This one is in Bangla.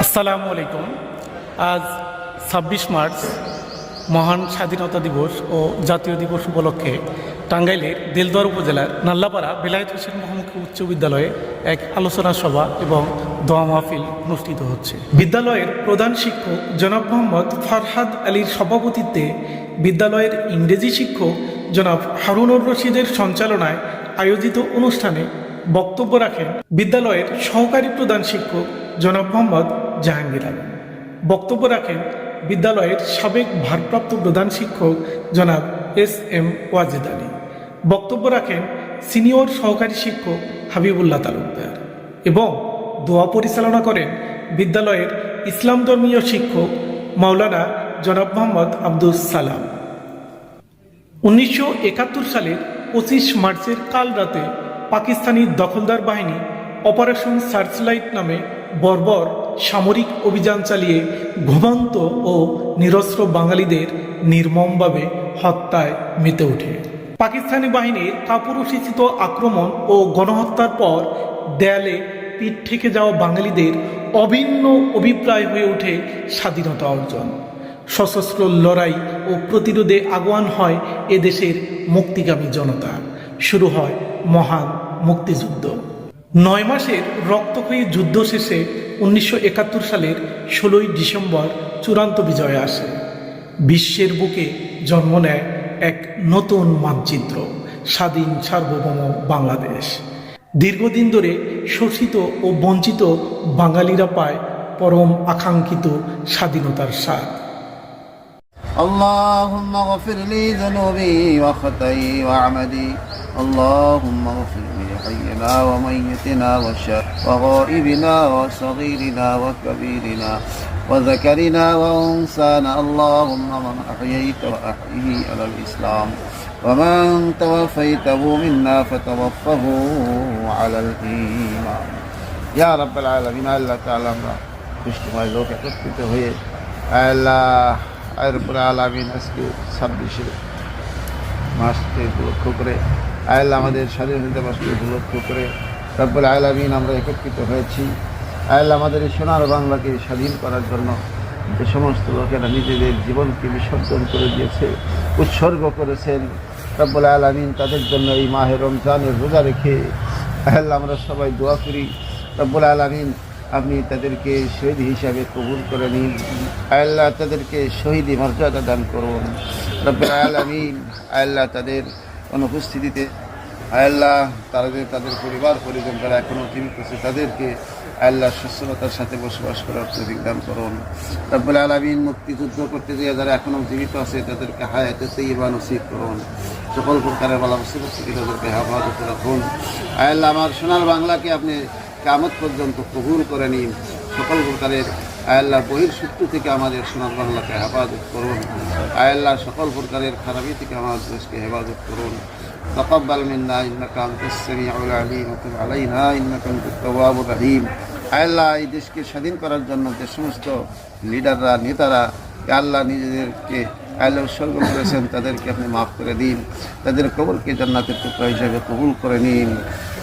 আসসালামু আলাইকুম। আজ ছাব্বিশ মার্চ, মহান স্বাধীনতা দিবস ও জাতীয় দিবস উপলক্ষে টাঙ্গাইলের দেলদুয়ার উপজেলার নাল্লাপাড়া বেলায়েত হোসেন মোহাম্মদ উচ্চ বিদ্যালয়ে এক আলোচনা সভা এবং দোয়া মাহফিল অনুষ্ঠিত হচ্ছে। বিদ্যালয়ের প্রধান শিক্ষক জনাব মোহাম্মদ ফারহাদ আলীর সভাপতিত্বে বিদ্যালয়ের ইংরেজি শিক্ষক জনাব হারুনুর রশিদের সঞ্চালনায় আয়োজিত অনুষ্ঠানে বক্তব্য রাখেন বিদ্যালয়ের সহকারী প্রধান শিক্ষক জনাব মোহাম্মদ জাহাঙ্গীর আলম। বক্তব্য রাখেন বিদ্যালয়ের সাবেক ভারপ্রাপ্ত প্রধান শিক্ষক জনাব এস এম ওয়াজেদ আলী। বক্তব্য রাখেন সিনিয়র সহকারী শিক্ষক হাবিবুল্লাহ তালুকদার এবং দোয়া পরিচালনা করেন বিদ্যালয়ের ইসলাম ধর্মীয় শিক্ষক মাওলানা জনাব মোহাম্মদ আব্দুস সালাম। উনিশশো একাত্তর সালের পঁচিশ মার্চের কাল রাতে পাকিস্তানি দখলদার বাহিনী অপারেশন সার্চলাইট নামে বর্বর সামরিক অভিযান চালিয়ে ঘুমন্ত ও নিরস্ত্র বাঙালিদের নির্মমভাবে হত্যায় মেতে ওঠে। পাকিস্তানি বাহিনীর কাপুরুষিত আক্রমণ ও গণহত্যার পর দেয়ালে পিঠ থেকে যাওয়া বাঙালিদের অভিন্ন অভিপ্রায় হয়ে ওঠে স্বাধীনতা অর্জন। সশস্ত্র লড়াই ও প্রতিরোধে আগুয়ান হয় এদেশের মুক্তিগামী জনতা। শুরু হয় মহান মুক্তিযুদ্ধ। নয় মাসের রক্তক্ষয়ী যুদ্ধ শেষে উনিশশো একাত্তর সালের ষোলোই ডিসেম্বর চূড়ান্ত বিজয় আসে বিশ্বের বুকে জন্ম নেয় এক নতুন মানচিত্র স্বাধীন সার্বভৌম বাংলাদেশ দীর্ঘদিন ধরে শোষিত ও বঞ্চিত বাঙালিরা পায় পরম আকাঙ্ক্ষিত স্বাধীনতার স্বাদ اللهم اغفر لي ذنوبي وخطئي وعمدي اللهم اغفر لي حينا وميتنا وشا وغائبنا وصغيرنا وكبيرنا وذكرنا وانسانا اللهم من احييت واحيه على الاسلام ومن توفيته منا فتوفه على الايمان يا رب العالمين الله تعالى আমরা বৃষ্টিময় লোক একত্রিত হয়ে আল্লাহ আয়রপুর আলামিন আজকে ছাব্বিশে মাসকে উপলক্ষ করে। আয়াল্লাহ আমাদের স্বাধীনতা দিবসকে উপলক্ষ করে। রব্বুল আলামিন আমরা একত্রিত হয়েছি। আয়াল্লাহ আমাদের এই সোনার বাংলাকে স্বাধীন করার জন্য যে সমস্ত লোকেরা নিজেদের জীবনকে বিসর্জন করে দিয়েছে, উৎসর্গ করেছেন, রব্বুল আলামিন তাদের জন্য এই মাহের রমজানের রোজা রেখে আয়াল্লাহ আমরা সবাই দোয়া করি। রব্বুল আলামিন আপনি তাদেরকে শহীদ হিসাবে কবুল করে নিন। আল্লাহ তাদেরকে শহীদি মর্যাদা দান করুন। রব্বুল আলামিন আল্লাহ তাদের অনুপস্থিতিতে, আল্লাহ তাদের তাদের পরিবার পরিজন যারা এখনও জীবিত আছে, তাদেরকে আল্লাহ সুস্থতার সাথে বসবাস করার তৌফিক দান করুন। রব্বুল আলামিন মুক্তিযুদ্ধ করতে গিয়ে যারা এখনও জীবিত আছে, তাদেরকে হায়াতে তৈবা নসিব করুন। সকল প্রকারের বালা থেকে তাদেরকে হেফাজতে রাখুন। আল্লাহ আমার সোনার বাংলাকে আপনি কামত পর্যন্ত কবুল করে নিন সকল প্রকারের আয়াল্লাহ বহির শত্রু থেকে আমাদের সোনার বাংলাকে হেফাজত করুন আয়াল্লাহ সকল প্রকারের খারাপি থেকে আমাদের দেশকে হেফাজত করুন تقبل منا انك انت السميع العليم وتب علينا انك انت التواب الرحيم আল্লাহ এই দেশকে স্বাধীন করার জন্য যে সমস্ত লিডাররা নেতারা আল্লাহ নিজেদেরকে আল্লাহ উৎসর্গ করেছেন তাদেরকে আপনি মাফ করে দিন তাদের কবরকে জান্নাতের টুকরা হিসাবে কবুল করে নিন